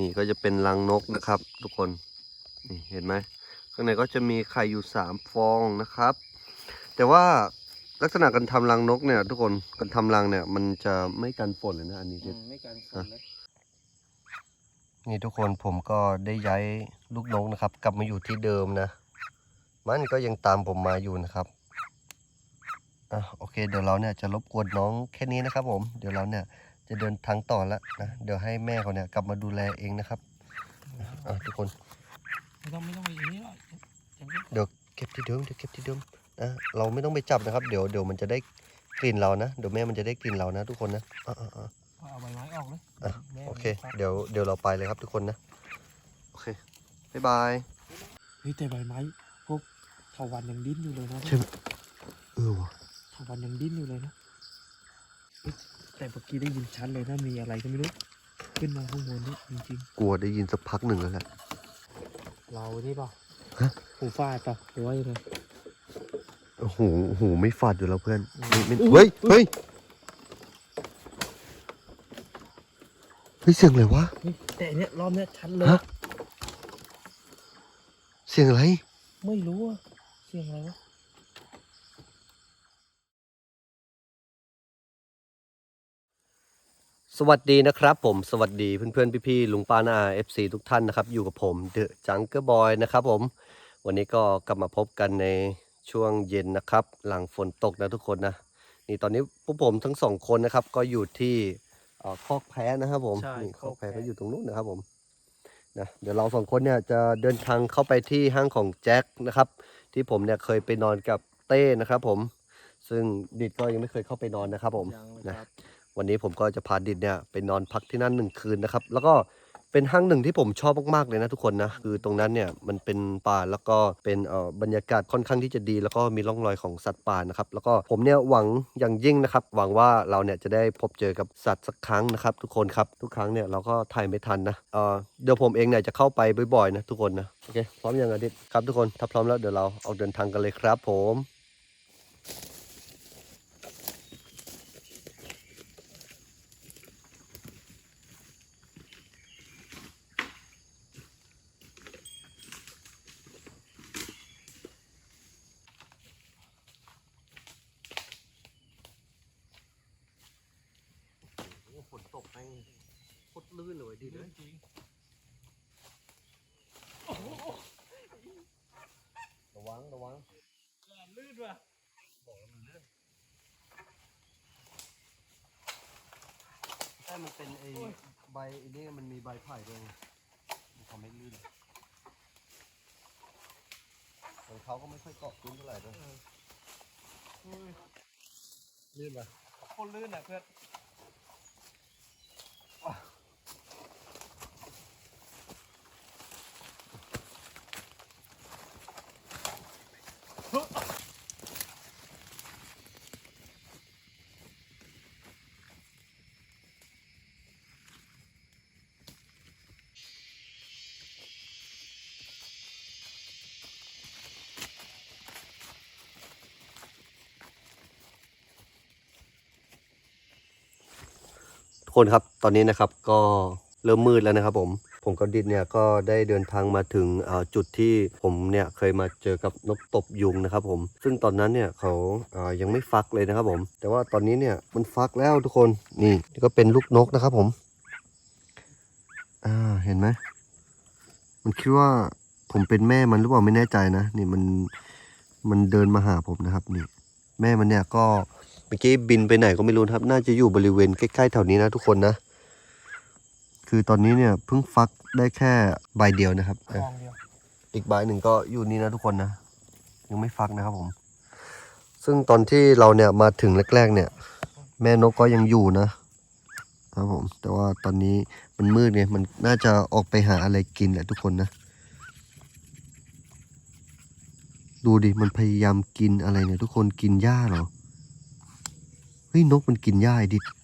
นี่ก็จะเป็นรังนกนะครับ ทุกคนนี่เห็นไหมข้างในก็จะมีไข่อยู่สามฟองนะครับ แต่ว่าลักษณะการทำรังนกเนี่ย ทุกคนการทำรังเนี่ย มันจะไม่กันฝนเลยนะอันนี้อืมไม่การฝนเลยนี่ทุกคนผมก็ได้ย้ายลูกนกนะครับ กลับมาอยู่ที่เดิมนะ มันก็ยังตามผมมาอยู่นะครับอะโอเค เดี๋ยวเราเนี่ยจะรบกวนน้องแค่นี้นะครับผม เดี๋ยวเราเนี่ย จะเดินทางต่อแล้วนะ เดี๋ยวให้แม่เขาเนี่ยกลับมาดูแลเองนะครับอะทุกคน ไม่ต้องไม่ต้องไปอย่างนี้หรอกอย่างนี้เดี๋ยวเก็บที่เดิมเดี๋ยวเก็บที่เดิมนะ เราไม่ต้องไปจับนะครับ เดี๋ยวเดี๋ยวมันจะได้กลิ่นเรานะ เดี๋ยวแม่มันจะได้กลิ่นเรานะ ทุกคนนะอะอะอะ เอาใบไม้ออกเลยอะ แม่โอเคมันฟักเดี๋ยวเดี๋ยวเราไปเลยครับทุกคนนะ โอเค บ๊ายบาย เฮ้ยแต่ใบไม้พวกเถาวันยังดิ้นอยู่เลยนะใช่ไหม เออว่ะเถาวันยังดิ้นอยู่เลยนะเฮ้ย แต่เมื่อกี้ได้ยินชัดเลยนะมีอะไรก็ไม่รู้ ขึ้นมาข้างบนนี่จริงกลัวได้ยินสักพักหนึ่งแล้วแหละ ๆ เรานี่เปล่าฮะ หูฟาดเปล่าหรือว่ายังไง โอ้โหโอ้โหไม่ฝาดอยู่แล้วเพื่อนอืมไม่ไม่อุ๊เฮ้ยยเฮ้ยเฮ้ยเสียงอะไรวะเฮ้ยแต่อันเนี้ยรอบเนี้ยชัดเลย ฮะ เสียงอะไร ไม่รู้อะเสียงอะไรวะ สวัสดีนะครับผมสวัสดีเพื่อนๆ พี่ๆลุงป้าน้าเอฟซีทุกท่านนะครับ อยู่กับผมเดอะจังเกอร์บอยนะครับผม วันนี้ก็กลับมาพบกันในช่วงเย็นนะครับ หลังฝนตกนะทุกคนนะ นี่ตอนนี้พวกผมทั้งสองคนนะครับ ก็อยู่ที่เอ่อคอกแพะนะครับผมใช่นี่คอกแพะคอกแพะ ก็อยู่ตรงนู้นนะครับผมนะเดี๋ยวเราสองคนเนี่ยจะเดินทางเข้าไปที่ห้างของแจ็คนะครับ ที่ผมเนี่ยเคยไปนอนกับเต้นะครับผม ซึ่งดิดก็ยังไม่เคยเข้าไปนอนนะครับผมยังนะ ครับ วันนี้ผมก็จะพาดิดเนี่ยไปนอนพักที่นั่นหนึ่งคืนนะครับ แล้วก็เป็นห้างหนึ่งที่ผมชอบมากๆเลยนะทุกคนนะคือตรงนั้นเนี่ยมันเป็นป่าแล้วก็เป็นเอ่อบรรยากาศค่อนข้างที่จะดี แล้วก็มีร่องรอยของสัตว์ป่านะครับแล้วก็ผมเนี่ยหวังอย่างยิ่งนะครับ หวังว่าเราเนี่ยจะได้พบเจอกับสัตว์สักครั้งนะครับ ทุกคนครับทุกครั้งเนี่ยเราก็ถ่ายไม่ทันนะเอ่อเดี๋ยวผมเองเนี่ยจะเข้าไปบ่อยๆนะทุกคนนะโอเคพร้อมยังอะดิดครับทุกคนถ้าพร้อมแล้วเดี๋ยวเราออกเดินทางกันเลยครับ ผม ฝนตกไปโคตรลื่นเลยดิเลย จริง ระวังระวังลื่นว่ะใช่มันเป็นไอ้ใบไอ้นี่มันมีใบไผ่ด้วยไงมันทำให้ลื่นของเขาก็ไม่ค่อยเกาะพื้นเท่าไหร่ด้วยลื่นว่ะโคตรลื่นอะเพื่อน คนครับตอนนี้นะครับก็ เริ่มมืดแล้วนะครับผมผมกับดิดเนี่ยก็ได้เดินทางมาถึงจุดที่ผมเนี่ยเคยมาเจอกับนกตบยุงนะครับผม ซึ่งตอนนั้นเนี่ยเขาอ่ายังไม่ฟักเลยนะครับผม แต่ว่าตอนนี้เนี่ยมันฟักแล้วทุกคนนี่นี่ก็เป็นลูกนกนะครับผมอ่าเห็นไหมมันคิดว่าผมเป็นแม่มันหรือเปล่าไม่แน่ใจนะนี่มันมันเดินมาหาผมนะครับนี่ แม่มันเนี่ยก็เมื่อกี้บินไปไหนก็ไม่รู้ครับ น่าจะอยู่บริเวณใกล้ๆแถวนี้นะทุกคนนะ คือตอนนี้เนี่ยเพิ่งฟักได้แค่ใบเดียวนะครับคลอะองเดียวอีกใบหนึ่งก็อยู่นี่นะทุกคนนะ ยังไม่ฟักนะครับผม ซึ่งตอนที่เราเนี่ยมาถึงแรก ๆ เนี่ย แม่นกก็ยังอยู่นะครับผม แต่ว่าตอนนี้มันมืดไงมันน่าจะออกไปหาอะไรกินแหละทุกคนนะ ดูดิมันพยายามกินอะไรเนี่ย ทุกคนกินหญ้าเหรอเฮ้ยนกมันกินหญ้าไอ้ดิฮะ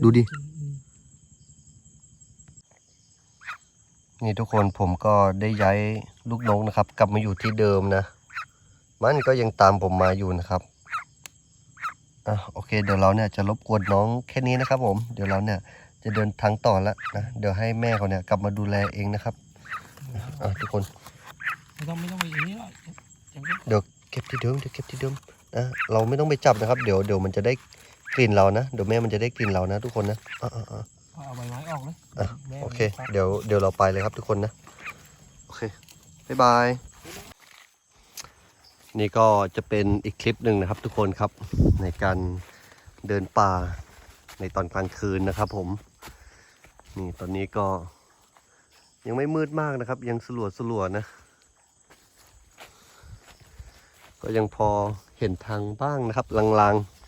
ดูดิ นี่ทุกคนผมก็ได้ย้ายลูกนกนะครับ กลับมาอยู่ที่เดิมนะ มันก็ยังตามผมมาอยู่นะครับอะโอเค เดี๋ยวเราเนี่ยจะรบกวนน้องแค่นี้นะครับ ผม เดี๋ยวเราเนี่ยจะเดินทางต่อแล้วนะ เดี๋ยวให้แม่เขาเนี่ยกลับมาดูแลเองนะครับอะทุกคน ไม่ต้องไม่ต้องไปอย่างนี้หรอกยังไม่เดี๋ยวเก็บที่เดิมเดี๋ยวเก็บที่เดิมนะเราไม่ต้องไปจับนะครับ เดี๋ยวเดี๋ยวมันจะได้ กลิ่นเรานะเดี๋ยวแม่มันจะได้กลิ่นเรานะ ทุกคนนะอะอะอะเอาใบไม้ออกเลยอะแม่โอเคมันเดี๋ยวเดี๋ยวเราไปเลยครับทุกคนนะโอเคบ๊ายบายนี่ก็จะเป็นอีกคลิปหนึ่งนะครับ ทุกคนครับในการเดินป่าในตอนกลางคืนนะครับ ผม นี่ตอนนี้ก็ยังไม่มืดมากนะครับ ยังสลัวสลัวๆนะ ก็ยังพอเห็นทางบ้างนะครับลางๆ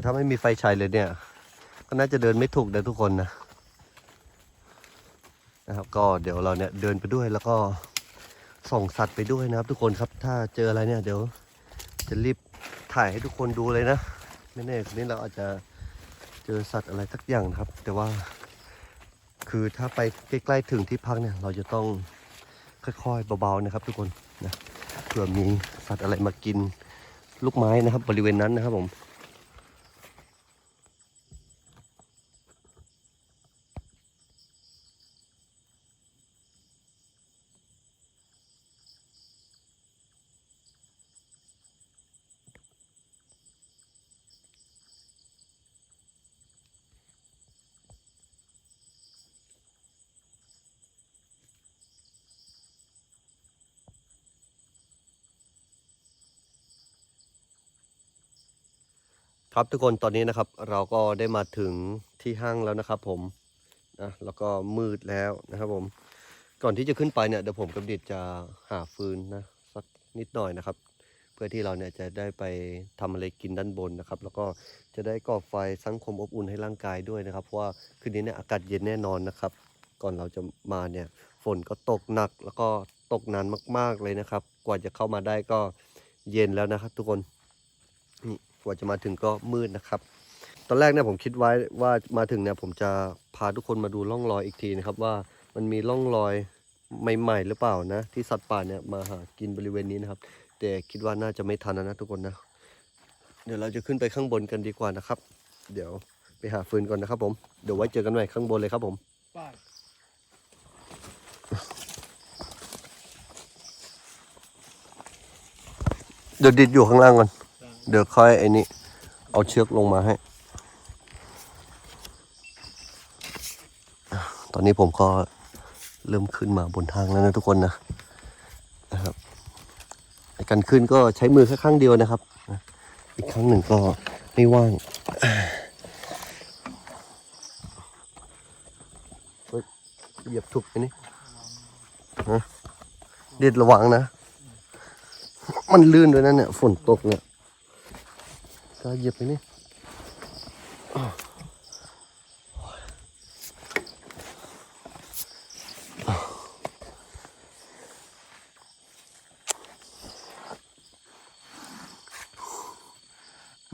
แต่ถ้าไม่มีไฟฉายเลยเนี่ย ก็น่าจะเดินไม่ถูกนะทุกคนนะนะครับ ก็เดี๋ยวเราเนี่ยเดินไปด้วยแล้วก็ส่องสัตว์ไปด้วยนะครับ ทุกคนครับ ถ้าเจออะไรเนี่ยเดี๋ยวจะรีบถ่ายให้ทุกคนดูเลยนะไม่แน่คืนนี้เราอาจจะเจอสัตว์อะไรสักอย่างครับ แต่ว่า คือถ้าไปใกล้ๆถึงที่พักเนี่ย เราจะต้องค่อยๆเบาๆนะครับ ทุกคนนะเผื่อมีสัตว์อะไรมากินลูกไม้นะครับ บริเวณนั้นนะครับผม ครับทุกคนตอนนี้นะครับเราก็ได้มาถึงที่ห้างแล้วนะครับผมนะแล้วก็มืดแล้วนะครับผม ก่อนที่จะขึ้นไปเนี่ยเดี๋ยวผมกับดิดจะหาฟืนนะสักนิดหน่อยนะครับ เพื่อที่เราเนี่ยจะได้ไปทำอะไรกินด้านบนนะครับ แล้วก็จะได้ก่อไฟสังความอบอุ่นให้ร่างกายด้วยนะครับเพราะว่าคืนนี้เนี่ยอากาศเย็นแน่นอนนะครับ ก่อนเราจะมาเนี่ยฝนก็ตกหนักแล้วก็ตกนานมาก ๆเลยนะครับ กว่าจะเข้ามาได้ก็เย็นแล้วนะครับ ทุกคนนี่ กว่าจะมาถึงก็มืดนะครับ ตอนแรกเนี่ยผมคิดไว้ว่ามาถึงเนี่ยผมจะพาทุกคนมาดูร่องรอยอีกทีนะครับ ว่ามันมีร่องรอยใหม่ ๆ หรือเปล่านะ ที่สัตว์ป่าเนี่ยมาหากินบริเวณนี้นะครับ แต่คิดว่าน่าจะไม่ทันนะทุกคนนะ เดี๋ยวเราจะขึ้นไปข้างบนกันดีกว่านะครับ เดี๋ยวไปหาฟืนก่อนนะครับ ผมเดี๋ยวไว้เจอกันใหม่ข้างบนเลยครับผมเดี๋ยวดิดอยู่ข้างล่างก่อน เดี๋ยวค่อยไอ้นี่เอาเชือกลงมาให้ ตอนนี้ผมก็เริ่มขึ้นมาบนทางแล้วนะทุกคนนะนะครับการขึ้นก็ใช้มือแค่ข้างเดียวนะครับ อีกครั้งหนึ่งก็ไม่ว่างเหยียบถูกไหมนี่เด็ดระวังนะ มันลื่นด้วยนะเนี่ยฝนตกเนี่ย ก็เหยียบไปนี่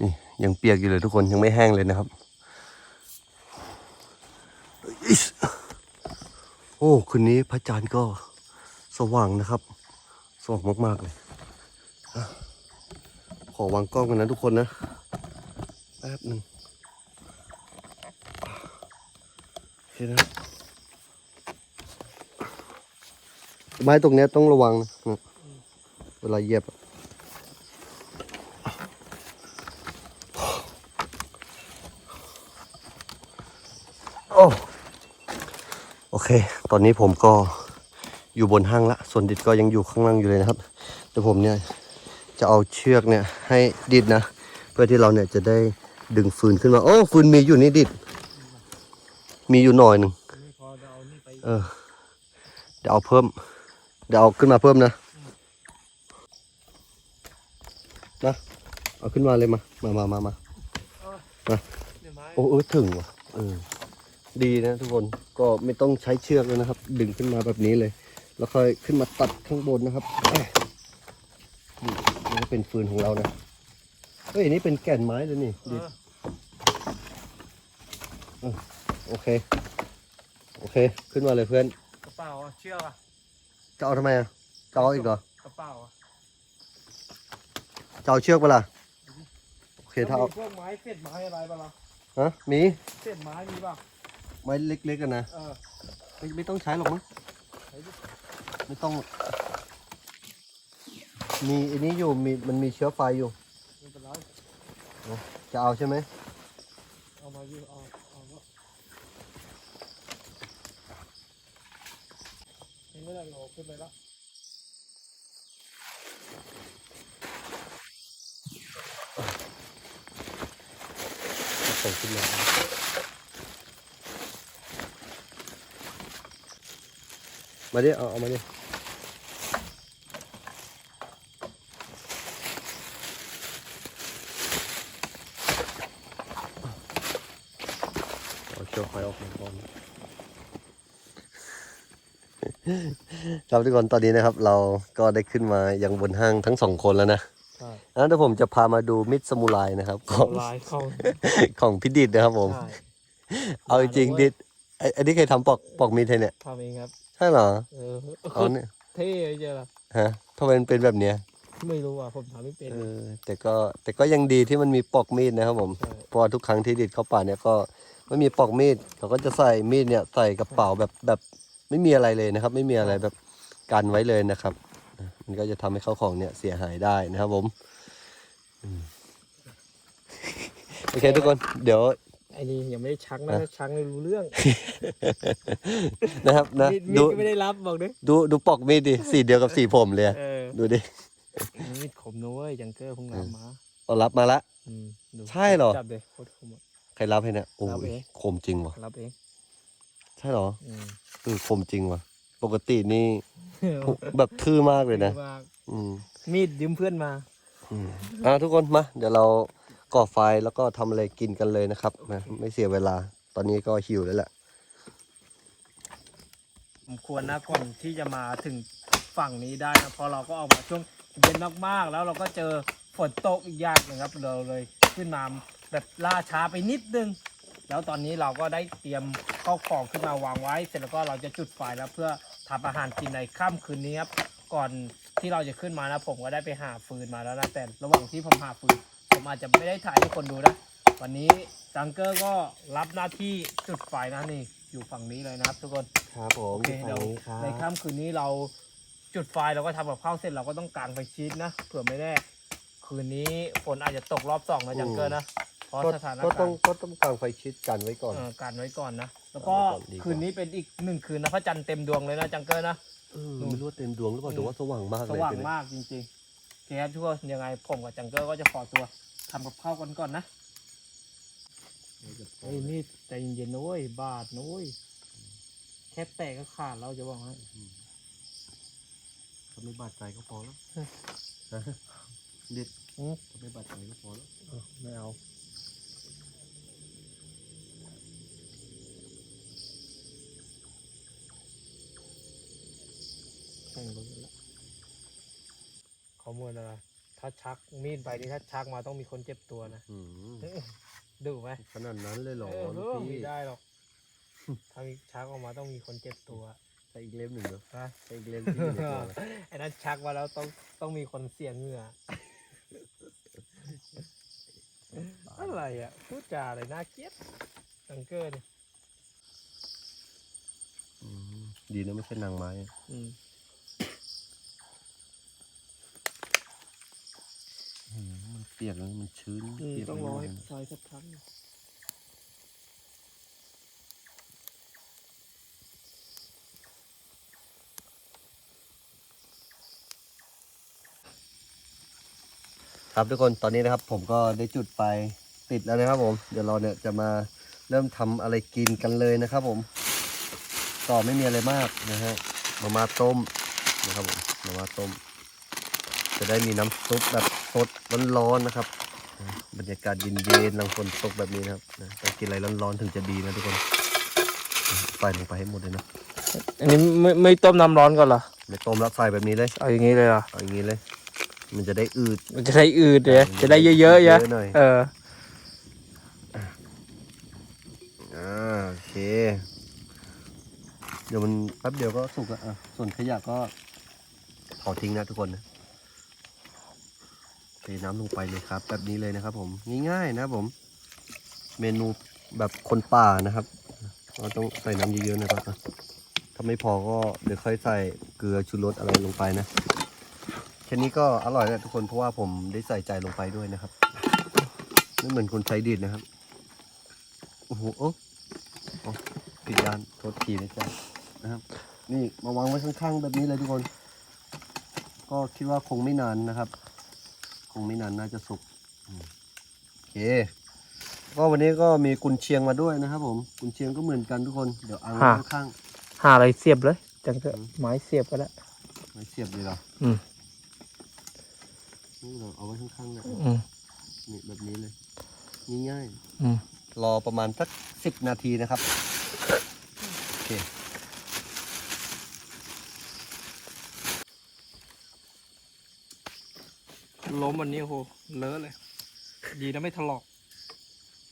นี่ยังเปียกอยู่เลยทุกคนยังไม่แห้งเลยนะครับ โอ้คืนนี้พระจันทร์ก็สว่างนะครับ สว่างมาก ๆ เลย ขอวางกล้องกันนะทุกคนนะ ป๊บหนึ่งโอเคนะไม้ตรงนี้ต้องระวังนะเวลาเหยียบโอ้โอเค ตอนนี้ผมก็อยู่บนห้างละส่วนดิดก็ยังอยู่ข้างล่างอยู่เลยนะครับ แต่ผมเนี่ยจะเอาเชือกเนี่ยให้ดิดนะ เพื่อที่เราเนี่ยจะได้ ดึงฟืนขึ้นมา โอ้ ฟืนมีอยู่นี่ดิด มีอยู่หน่อยหนึ่งเออ เดี๋ยวเอาเพิ่ม เดี๋ยวเอาขึ้นมาเพิ่มนะ นะ เอาขึ้นมาเลยมา มามามามาโอ้เออถึงว่ะ เออ ดีนะทุกคน ก็ไม่ต้องใช้เชือกเลยนะครับ ดึงขึ้นมาแบบนี้เลย แล้วค่อยขึ้นมาตัดข้างบนนะครับนี่นี่ก็เป็นฟืนของเรานะ เฮ้ยอันนี่เป็นแก่นไม้เลยนี่เอดิอโอเค โอเค ขึ้นมาเลยเพื่อน กระเป๋าอะเชือกอะจะเอาทำไมอะจะเอาอีกเหรอกระเป๋าอะจะเอาเชือกเปะล่าโอเคถ้าแล้วเอามีพวกไม้เศษไม้อะไรบ้างล่ะฮะมีเศษไม้มีป่ะไม้เล็กๆกันนะ เออไม่ไม่ต้องใช้หรอกมั้งใช้ดิไม่ต้อง มีอันนี้อยู่มีมันมีเชื้อไฟอยู่ไม่เป็นไร จะเอาใช่ไหมเอามาอยู่เอาเอาก็ยังไม่ได้โหลขึ้นไปแล้วส่งขึ้นมามาดิเอาเอามาดิเอาเชื้อไฟออกมาก่อน ครับทุกคนตอนนี้นะครับ เราก็ได้ขึ้นมายังบนห้างทั้งสองคนแล้วนะใช่งั้นเดี๋ยวผมจะพามาดูมิดสมุไรนะครับ ของลายเข้าของพี่ดิดนะครับผมใช่เอาจริงๆดิดไอ้ไอันนี้เคยทำปอกปอกมีดให้เนี่ยทำเองครับใช่เหรอเออเอาเนี่ยเท่เจอละฮะทำไมมันเป็นแบบเนี้ยไม่รู้อะผมทำไม่เป็นเออแต่ก็แต่ก็ยังดีที่มันมีปอกมีดนะครับผมใช่เพราะว่าทุกครั้งที่ดิดเข้าป่าเนี่ยก็ไม่มีปอกมีดเขาก็จะใส่มีดเนี่ยใส่กระเป๋าแบบแบบไม่มีอะไรเลยนะครับ ไม่มีอะไรแบบ กันไว้เลยนะครับนะมันก็จะทำให้เข้าของเนี่ยเสียหายได้นะครับผมอืมโอเคทุกคนเดี๋ยวไอ้นี่ยังไม่ได้ชักนะอะถ้าชักไม่รู้เรื่อง นะครับนะมีดมีดดูก็ไม่ได้รับบอกดิดูดูปอกมีดดิสีเดียวกับสีผมเลยอะเออดูดิมีดคมนะเว้ยยังเกอร์เพิ่งรับมาเอารับมาละอืมดูใช่เหรอจับเลยโคตรคมอะใครรับให้เนี่ยโอ้รับยเองคมจริงว่ะรับเองใช่เหรออืมเออคมจริงว่ะปกตินี่ แบบทื่อมากเลยนะว่าอืมมีดยืมเพื่อนมา อืมอะทุกคนมาเดี๋ยวเราก่อไฟแล้วก็ทำอะไรกินกันเลยนะครับนะไม่เสียเวลา ตอนนี้ก็หิวแล้วแหละผมควรนะก่อนที่จะมาถึงฝั่งนี้ได้นะเพอเราก็ออกมาช่วงเย็นมากๆ แล้วเราก็เจอฝนตกอีกอย่างหนึงครับเราเลยขึ้นมาแบบล่าช้าไปนิดนึง แล้วตอนนี้เราก็ได้เตรียมข้าวของขึ้นมาวางไว้ เสร็จแล้วก็เราจะจุดไฟแล้วเพื่อ ทำอาหารกินในค่ำคืนนี้ครับ ก่อนที่เราจะขึ้นมานะผมก็ได้ไปหาฟืนมาแล้วนะแต่ระหว่างที่ผมหาฟืน ผมอาจจะไม่ได้ถ่ายให้คนดูนะ วันนี้จังเกอร์ก็รับหน้าที่จุดไฟนะนี่อยู่ฝั่งนี้เลยนะครับ ทุกคนครับผมโอเคเดี๋ยวในค่ำคืนนี้เราจุดไฟเราก็ทำกับข้าวเสร็จเราก็ต้องกางไฟชีตนะเผื่อไม่แน่คืนนี้ฝนอาจจะตกรอบสองนะจังเกอร์นะ เพราะก็สถานก็กาต้องรณ์ก็ต้องกางไฟชิดกันไว้ก่อน เออกันไว้ก่อนนะ แล้วก็กันไว้ก่อนดีกว่า คืนนี้เป็นอีกหนึ่งคืนนะพระจันทร์เต็มดวงเลยนะจังเกอร์นะ เออไม่รู้ว่าเต็มดวงหรือเปล่าแต่ว่าสว่างมากสเลยว่างทีนี้มากจริงๆโอเคครับทุกคนยังไงผมกับจังเกอร์ก็จะขอตัวทำกับข้าวกันก่อนนะเฮ้ยนี่ใจเย็นๆนะเว้ยบาทนะเว้ยแค่แตกก็ขาดแล้วจะบอกให้ถ้าไม่บาดใจก็พอแล้วนะเด็ดอืมถ้าไม่บาดใจก็พอแล้วเออไม่เอา แข่งรถแล้วข้อมูลอะไรถ้าชักมีดใบนี้ถ้าชักมาต้องมีคนเจ็บตัวนะอืมดูไหมขนาดนั้นเลยเหรอเออลูเอกอพี่ไม่ได้หรอกถ้ามีชักออกมาต้องมีคนเจ็บตัวใส่อีกเล่มหนึ่งเนาะฮะใส่อีกเล่มที่อยู่ในตัวไอ้นั้นชักมาแล้วต้องต้องมีคนเสียเหงื่อ อะไรอะพูดจาอะไรน่าเกลียดตังเกอร์เนี่ยอืมดีนะไม่ใช่นางไม้อะอืม อืมมัน เปียกแล้วมันชื้นอืมเปียกต้องรอให้ไปหมดเลยไฟสักพักหนึ่งครับทุกคนตอนนี้นะครับ ผมก็ได้จุดไฟติดแล้วนะครับผม เดี๋ยวเราเนี่ยจะมาเริ่มทำอะไรกินกันเลยนะครับ ผมก็ไม่มีอะไรมากนะฮะมามาต้มนะครับผมมามาต้ม จะได้มีน้ำซุปแบบ สดร้อนๆนะครับนะบรรยากาศเย็นๆหลังฝนตกแบบนี้นะครับนะต้องกินอะไรร้อนๆถึงจะดีนะทุกคนใส่ลงไปให้หมดเลยนะอันนี้ไม่ไม่ต้มน้ำร้อนก่อนเหรอไม่ต้มแล้วใส่แบบนี้เลยเอาอย่างนี้เลยเหรอเอาอย่างนี้เลย มันจะได้อืดมันจะได้อืดเลยจะได้เยอะๆเยอะเยอะหน่อยเอออ่าโอเค เดี๋ยวมันแป๊บเดียวก็สุกแล้วอะส่วนขยะก็เผาทิ้งนะทุกคนนะ เทน้ำลงไปเลยครับ แบบนี้เลยนะครับ ผมง่ายๆนะครับผม เมนูแบบคนป่านะครับเราต้องใส่น้ำเยอะๆนะครับถ้าไม่พอก็เดี๋ยวค่อยใส่เกลือชูรสอะไรลงไปนะแค่นี้ก็อร่อยแล้วทุกคนเพราะว่าผมได้ใส่ใจลงไปด้วยนะครับไม่เหมือนคนใช้ดีดนะครับโอ้โหโอ้โอ้ผิดด้านโทษทีนะจ๊ะนะครับ นี่มาวางไว้ข้างๆแบบนี้เลยทุกคน ก็คิดว่าคงไม่นานนะครับ งไม่นานน่าจะสุกอืมโอเค ก็วันนี้ก็มีกุนเชียงมาด้วยนะครับ ผม กุนเชียงก็เหมือนกันทุกคน เดี๋ยวเอาไว้ฮะข้างหาอะไรเสียบเลย จังเถอะไม้เสียบก็ได้ๆไว้เสียบเลยเหรออืมนี่เราเอาไว้ข้างๆเลยอืมนี่แบบนี้เลยง่ายอืมๆรอประมาณสักสิบนาทีนะครับ โอเค ล้มวันนี้โอ้โหเลอะเลย ดีนะไม่ถลอก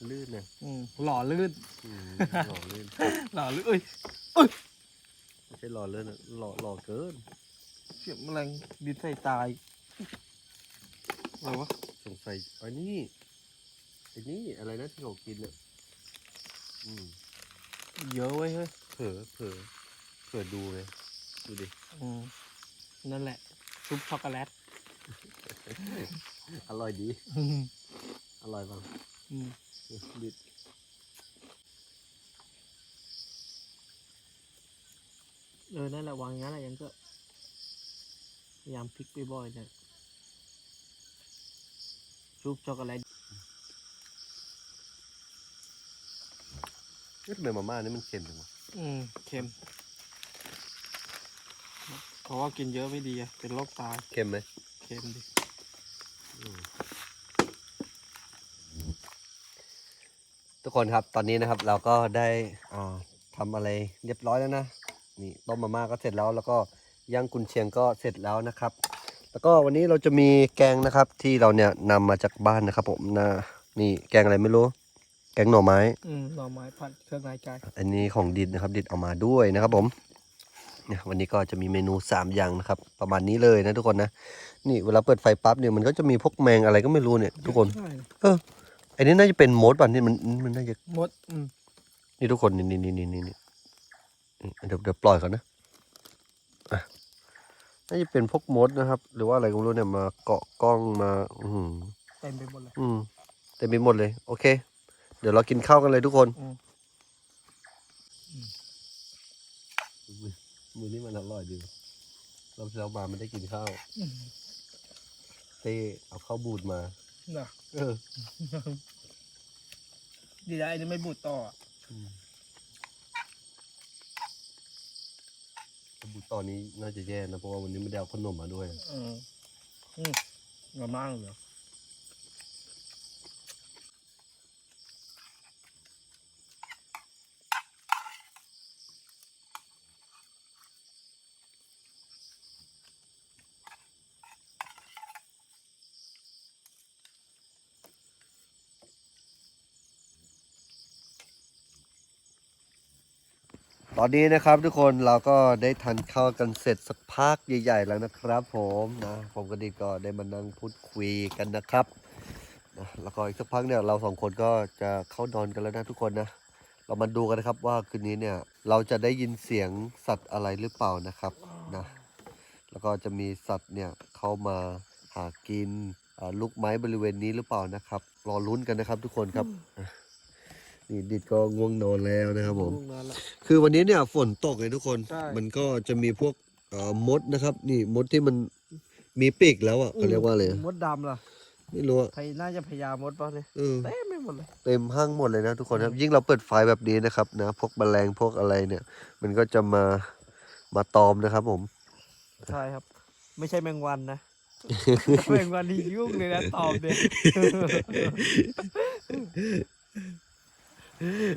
ลื่นนะอืมหล่อลื่น อืมหล่อลื่นหล่อลื่นเอ้ยไม่ใช่หล่อลื่นนะหล่อหล่อเกินเสียบแมลงบินใส่ตายอะไรวะสงสัยอันนี้ไอ้นี่อะไรนะที่เขากินอะอืมเยอะเว้ยเฮ้ยเผลอเผลอเผลอดูเลยดูดิอืมนั่นแหละ ซุปช็อกโกแลต อร่อยดีอืมอร่อยป่ะอืมดิดเออนั่นแหละวางอย่างนั้นแหละยังก็พยายามพลิกบ่อยๆเนี่ยซุปช็อกโกแลตเอ๊ะทำไมมาม่านี่มันเค็มจังวะอืมเค็ม เพราะว่ากินเยอะไม่ดีอะเป็นโรคตายเค็มไหม เค็มดิอืมทุกคนครับตอนนี้นะครับเราก็ได้อ่าทำอะไรเรียบร้อยแล้วนะนี่ต้มมาม่าก็เสร็จแล้ว แล้วก็ย่างกุนเชียงก็เสร็จแล้วนะครับ แล้วก็วันนี้เราจะมีแกงนะครับที่เราเนี่ยนำมาจากบ้านนะครับ ผมนะนี่แกงอะไรไม่รู้ แกงหน่อไม้อืมหน่อไม้ผัดเครื่องในใจอันนี้ของดิดนะครับ ดิดเอามาด้วยนะครับ ผมเนี่ยวันนี้ก็จะมีเมนูสามอย่างนะครับ ประมาณนี้เลยนะทุกคนนะ นี่เวลาเปิดไฟปั๊บเนี่ยมันก็จะมีพวกแมงอะไรก็ไม่รู้เนี่ย ทุกคนใช่เอออันนี้น่าจะเป็นมดป่ะนี่มันมันน่าจะมดอืมนี่ทุกคนนี่นี่นี่นี่นี่นี่เดี๋ยวเดี๋ยวปล่อยก่อนนะอะน่าจะเป็นพวกมดนะครับ หรือว่าอะไรก็ไม่รู้เนี่ยมาเกาะกล้องมา อืมเต็มไปหมดเลยอืมเต็มไปหมดเลย โอเค เดี๋ยวเรากินข้าวกันเลยทุกคน อื มมือนี้มันอร่อยดีเราเรามาไม่ได้กินข้าวอืมเต้เอาข้าวบูดมาน่ะเออ ดีแล้วไอ้นี่ไม่บูดต่ออะข้าวบูดตอนนี้น่าจะแย่นะเพราะว่าวันนี้ไม่ได้เอาขนมมาด้วยอืมอืมงามากเลย ตอนนี้นะครับทุกคนเราก็ได้ทานข้าวกันเสร็จสักพักใหญ่ๆแล้วนะครับ ผมนะผมกับดิดก็ได้มานั่งพูดคุยกันนะครับนะแล้วก็อีกสักพักเนี่ยเราสองคนก็จะเข้านอนกันแล้วนะทุกคนนะเรามาดูกันนะครับว่าคืนนี้เนี่ยเราจะได้ยินเสียงสัตว์อะไรหรือเปล่านะครับนะแล้วก็จะมีสัตว์เนี่ยเข้ามาหากินลูกไม้บริเวณนี้หรือเปล่านะครับ รอลุ้นกันนะครับทุกคนครับ นี่ดิดก็ง่วงนอนแล้วนะครับผมลูกนั้นละ คือวันนี้เนี่ยฝนตกเลยทุกคน ใช่มันก็จะมีพวกเอ่อมดนะครับ นี่มดที่มันมีปีกแล้วอะเขาเรียกว่าอะไรอะมดดำล่ะไม่รู้อะพยน่าจะพยายามมดป่ะเนี่ยเออ เต็มไปหมดเลย เต็มห้างหมดเลยนะทุกคนครับ ยิ่งเราเปิดไฟแบบนี้นะครับนะพวกแมลงพวกอะไรเนี่ย มันก็จะมามาตอมนะครับผม ใช่ครับ ไม่ใช่แมงวันนะ แมงวันนี่ยุ่งเลยนะตอบเนี่ย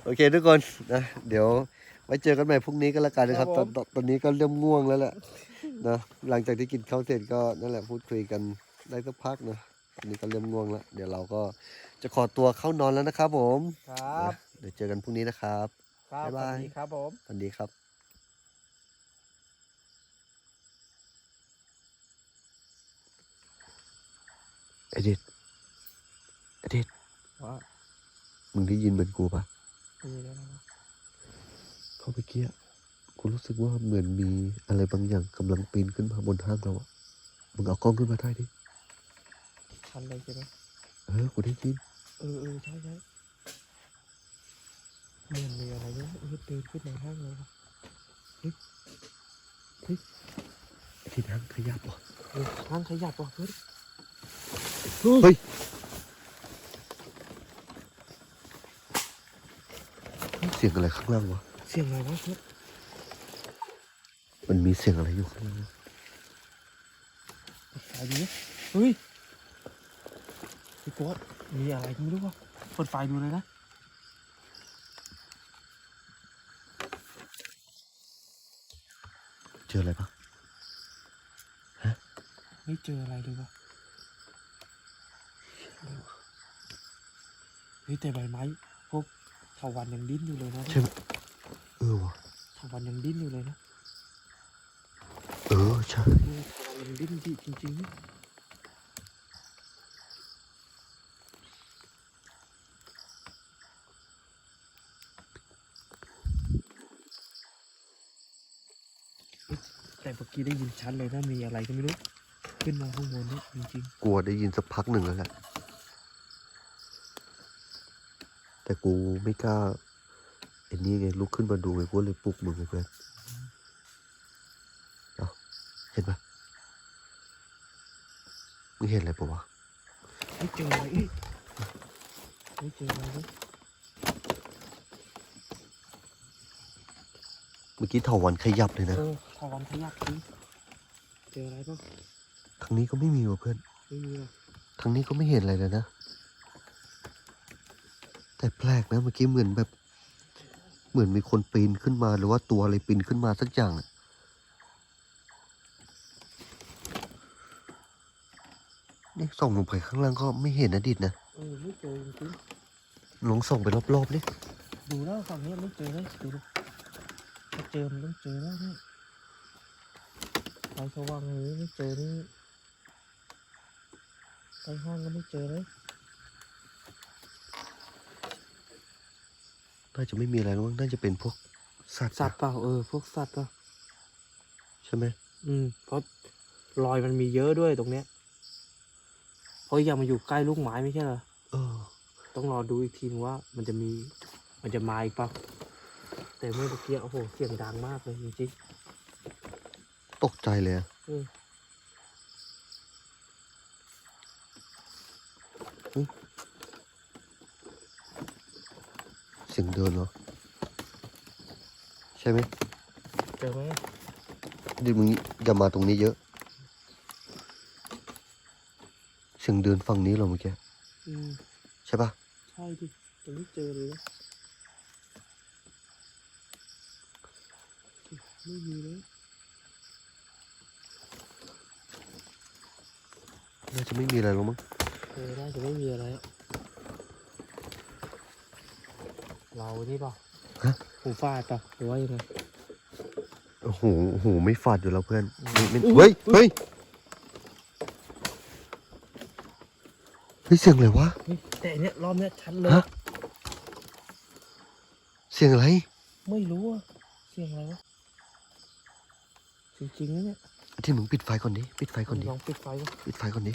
โอเคทุกคนนะเดี๋ยวไว้เจอกันใหม่พรุ่งนี้ก็แล้วกันนะครับคตรัอบนผมตอนตอนนี้ก็เริ่มง่วงแล้วแหละนะหลังจากที่กินข้าวเสร็จก็นั่นแหละพูดคุยกันได้สักพักนะตอนนี้ก็เริ่มง่วงแล้วเดี๋ยวเราก็จะขอตัวเข้านอนแล้วนะครับผมครับนะเดี๋ยวเจอกันพรุ่งนี้นะครับครับบ๊ายบายสวัสดีครับผมสวัสดีครับเอดิทเอดิทว่า มึงได้ยินเหมือนกูปะมีแล้วนะเข้าไปเกี้ยกูรู้สึกว่าเหมือนมีอะไรบางอย่างกำลังปีนขึ้นมาบนห้างเราอะมึงเอากล้องขึ้นมาได้ดิชันเลยใช่ไหมเออกูได้ยิน เออเออใช่ใช่เหมือนมีอะไรเนี่ยเออเดินขึ้นในห้างเลยวะที่ห้างขยับวะเออห้างขยับว่ะเฮ้ยเฮ้ย เสียงอะไรข้างล่างวะ เสียงอะไรวะเฮ้ยมันมีเสียงอะไรอยู่ข้างล่างวะเปิดไฟดูดิเฮ้ยพี่โก๊ตมีอะไรไม่รู้ว่ะเปิดไฟดูเลยนะเจออะไรปะไม่เจออะไรเลยว่ะเฮ้ยแต่ใบไม้พวก เถาวันยังดิ้นอยู่เลยนะใช่ไหมเออวะเถาวันยังดิ้นอยู่เลยนะเออใช่เออเถาวันยังดิ้นดีจริงๆ แต่เมื่อกี้ได้ยินชัดเลยนะมีอะไรก็ไม่รู้ ขึ้นมาข้างบนเนี่ยจริงกลัวได้ยินสักพักหนึ่งแล้วแหละ แต่กูไม่กล้าไอ้นี่ไงลุกขึ้นมาดูไงกูเลยปลุกมึงไงเพื่อนเอาเห็นปะมึงเห็นอะไรปะวะๆไม่เจออะไรเอ้ยไม่เจออะไรเลยเมื่อกี้เถาวันขยับเลยนะเออทวันขยักจริงเจออะไรบ้างครั้งนี้ก็ไม่มีว่ะเพื่อนไม่มีหรอกครั้งนี้ก็ไม่เห็นอะไรเลยนะ แต่แปลกนะเมื่อกี้เหมือนแบบ เหมือนมีคนปีนขึ้นมาหรือว่าตัวอะไรปีนขึ้นมาสักอย่างอะนี่ส่องลงไปข้างล่างก็ไม่เห็นนะดิดนะเออไม่เจอจริงลองส่องไปรอบๆดิๆดูแล้วฝั่งนี้ไม่เจอเลยดูดิถ้าเจอมันต้องเจอแล้วเนี่ยไฟสว่างอย่างนี้ไม่เจอนี่ไปห้างก็ไม่เจอเลย น่าจะไม่มีอะไรแล้วมั้งน่าจะเป็นพวกสัตว์สัตนะว์เปล่าเออพวกสัตว์เปล่าใช่ไหมอืม เพราะรอยมันมีเยอะด้วยตรงเนี้ยเพราะอย่ามาอยู่ใกล้ลูกไม้ไม่ใช่เหรอเออ ต้องรอดูอีกทีนึงว่า มันจะมี มันจะมาอีกเปล่าแต่เมื่อเมื่อกี้โอ้โหเสียงดังมากเลยจริงตกใจเลยอะๆเออ สียงเดินเหรอ ใช่ไหมเจอไหมดิมึงอย่ามาตรงนี้เยอะ เสียงเดินฝั่งนี้เหรอเมื่อกี้อืมใช่ปะใช่ดิยังไม่เจอเลยนะไม่มีเลยน่าจะไม่มีอะไรหรอกมั้งเออน่าจะไม่มีอะไรอะ เรานี่เปล่าฮะหูฟาดเปล่าหรือว่ายังไงโอ้โหโอ้โหไม่ฟาดอยู่แล้วเพื่อนอืมไม่ไม่อุ๊ยเฮ้ยเฮ้ยเฮ้ยเสียงอะไรวะเฮ้ยแต่อันเนี้ยรอบเนี้ยชัดเลยฮะเสียงอะไร ไม่รู้อะเสียงอะไรวะจริงๆนะเนี่ยที่มึงปิดไฟก่อนดิปิดไฟก่อนดิลองปิดไฟก่อนปิดไฟก่อนดิ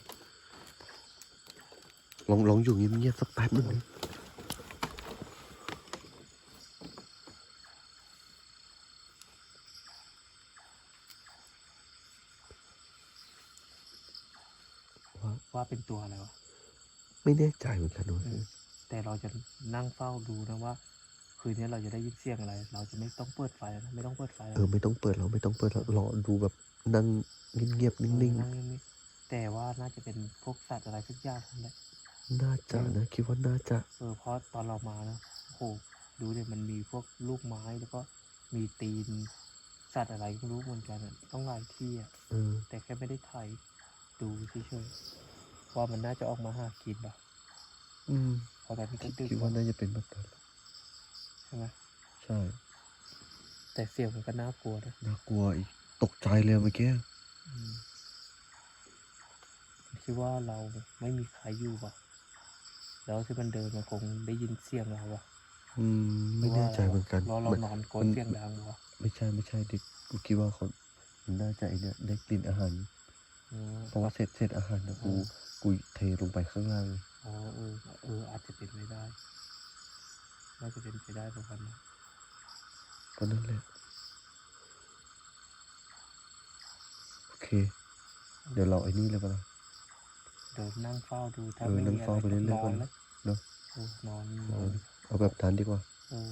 ลองลองอยู่เงียบๆสักแป๊บหนึงดิว่า ว่า เป็นตัวอะไรวะไม่แน่ใจเหมือนกันด้วยอืมแต่เราจะนั่งเฝ้าดูนะว่า คืนนี้เราจะได้ยินเสียงอะไร เราจะไม่ต้องเปิดไฟนะไม่ต้องเปิดไฟนะเออไม่ต้องเปิดเราไม่ต้องเปิดเรารอดูแบบนั่งเงียบๆนิ่งเออนั่งนิ่งๆแต่ว่าน่าจะเป็นพวกสัตว์อะไรสักอย่างนั่นแหละๆน่าจะนะคิดว่าน่าจะเออเพราะตอนเรามานะโอ้โหดูเนี่ยมันมีพวกลูกไม้แล้วก็มีตีนสัตว์อะไรก็ไม่รู้เหมือนกันอะต้องหลายที่อะเออแต่แค่ไม่ได้ถ่ายดูเฉยๆ ว่ามันน่าจะออกมาหากินป่ะอืมเพราะตอนนี้ก็คิดดึกคิดว่าน่าจะเป็นแบบนั้นใช่ไหมใช่ แต่เสียงมันก็น่ากลัวนะน่ากลัวอีกตกใจเลยเมื่อกี้อืมคิดว่าเราไม่มีใครอยู่ป่ะแล้วที่มันเดินมันคงได้ยินเสียงเราอะอืมไม่แน่ใจเหมือนกันรอเรามันนอนกลนเสียงดังวะไม่ใช่ไม่ใช่ดิกูคิดว่าเขามันน่าจะไอเนี่ยได้กลิ่นอาหารอืมเพราะว่าเศษเศษอาหารนะกู อืมกูเทลงไปข้างล่างเลยอ๋อเออเอออาจจะเป็นไปได้น่าจะเป็นไปได้ประมาณนั้นก็นั่นแหละโอเค เดี๋ยวเราไอ้นี่เลยปะล่ะเดินนั่งเฝ้าดูถ้าเออไม่นั่งมีอะเฝ้าไรไปเรื่อยๆนอนก่อนเลยเนอะเออนอนนเออนอเอาแบบนั้นดีกว่าเออ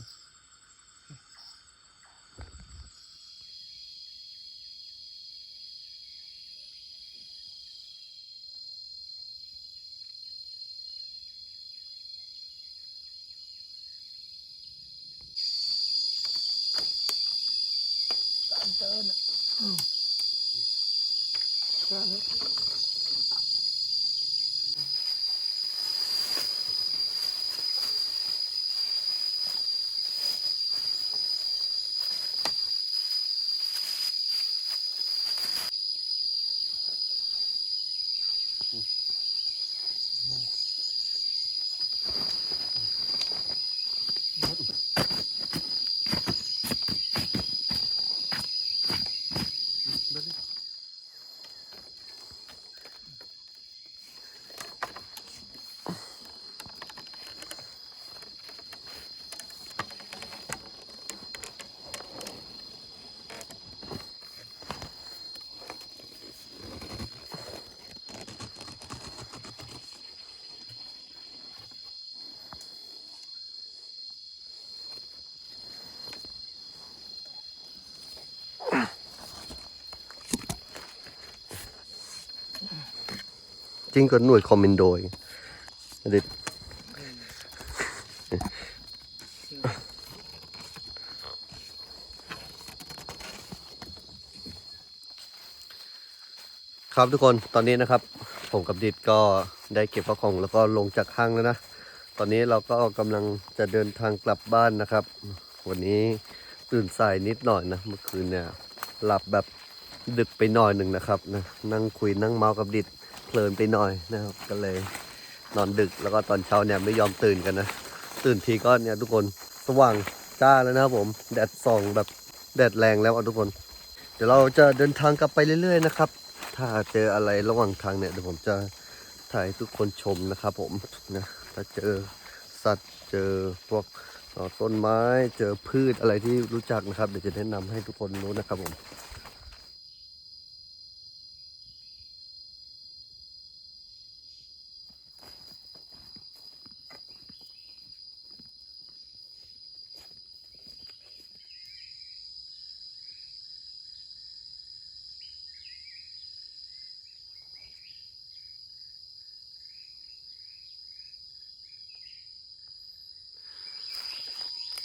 ริงก็หน่วยคอมเมนโดยเด็ดครับทุกคนตอนนี้นะครับ ผมกับดิดก็ได้เก็บข้าวของแล้วก็ลงจากห้างแล้วนะ ตอนนี้เราก็กำลังจะเดินทางกลับบ้านนะครับ วันนี้ตื่นสายนิดหน่อยนะเมื่อคืนเนี่ยหลับแบบดึกไปหน่อยหนึ่งนะครับนะนั่งคุยนั่งเมากับดิด เพลินไปหน่อยนะครับ ก็เลยนอนดึกแล้วก็ตอนเช้าเนี่ยไม่ยอมตื่นกันนะ ตื่นทีก็เนี่ยทุกคนสว่างจ้าแล้วนะครับผม แดดส่องแบบแดดแรงแล้วทุกคน เดี๋ยวเราจะเดินทางกลับไปเรื่อย ๆ นะครับ ถ้าเจออะไรระหว่างทางเนี่ยเดี๋ยวผมจะถ่ายทุกคนชมนะครับผมนะถ้าเจอสัตว์เจอพวกต้นไม้เจอพืชอะไรที่รู้จักนะครับ เดี๋ยวจะแนะนำให้ทุกคนรู้นะครับผม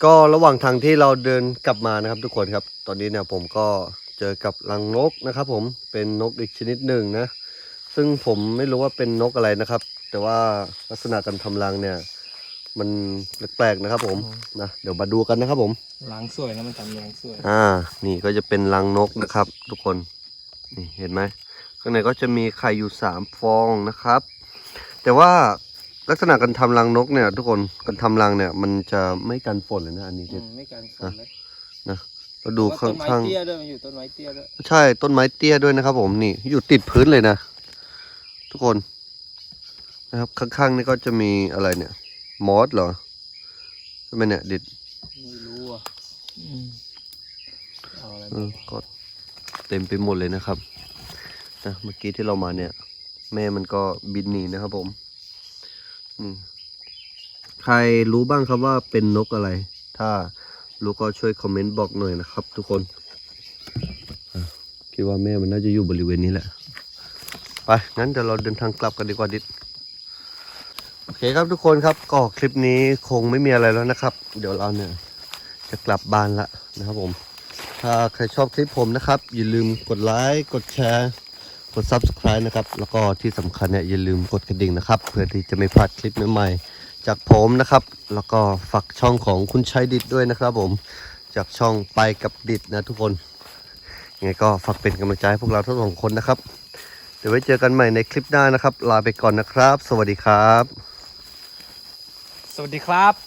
ก็ระหว่างทางที่เราเดินกลับมานะครับทุกคนครับ ตอนนี้เนี่ยผมก็เจอกับรังนกนะครับผมเป็นนกอีกชนิดหนึ่งนะ ซึ่งผมไม่รู้ว่าเป็นนกอะไรนะครับ แต่ว่าลักษณะการทำรังเนี่ย มันแปลกๆนะครับ ผมนะเดี๋ยวมาดูกันนะครับผม ล้างสวยนะมันทำล้างสวย อ่า นี่ก็จะเป็นรังนกนะครับ ทุกคน นี่เห็นไหมข้างในก็จะมีไข่อยู่สามฟองนะครับ แต่ว่า ลักษณะการทำรังนกเนี่ย ทุกคนการทำรังเนี่ย มันจะไม่กันฝนเลยนะอันนี้อืมไม่การฝนเลยเราดูแล้วต้นไม้ข้างเตี้ยด้วยมันอยู่ต้นไม้เตี้ยด้วยๆใช่ต้นไม้เตี้ยด้วยนะครับ ผมนี่อยู่ติดพื้นเลยนะ ทุกคน นะครับ ข้างๆนี่ก็จะมีอะไรเนี่ย มอสเหรอใช่ไหมเนี่ยดิดไม่รู้อะอืมเอาอะไรเอมาอก็เต็มไปหมดเลยนะครับนะเมื่อกี้ที่เรามาเนี่ย แม่มันก็บินหนีนะครับผมนี่ ใครรู้บ้างครับว่าเป็นนกอะไร ถ้ารู้ก็ช่วยคอมเมนต์บอกหน่อยนะครับ ทุกคนคิดว่าแม่มันน่าจะอยู่บริเวณนี้แหละ ไป งั้นเดี๋ยวเราเดินทางกลับกันดีกว่าดิดโอเคครับทุกคนครับก็คลิปนี้คงไม่มีอะไรแล้วนะครับ เดี๋ยวเราเนี่ยจะกลับบ้านละนะครับผม ถ้าใครชอบคลิปผมนะครับ อย่าลืมกดไลค์กดแชร์ กด Subscribe นะครับ แล้วก็ที่สำคัญเนี่ยอย่าลืมกดกระดิ่งนะครับ เพื่อที่จะไม่พลาดคลิปใหม่ๆ จากผมนะครับ แล้วก็ฝากช่องของคุณชัยดิดด้วยนะครับผม จากช่องไปกับดิดนะทุกคนยังไงก็ฝากเป็นกำลังใจให้พวกเราทั้งสองคนนะครับ เดี๋ยวไว้เจอกันใหม่ในคลิปหน้านะครับ ลาไปก่อนนะครับ สวัสดีครับ สวัสดีครับ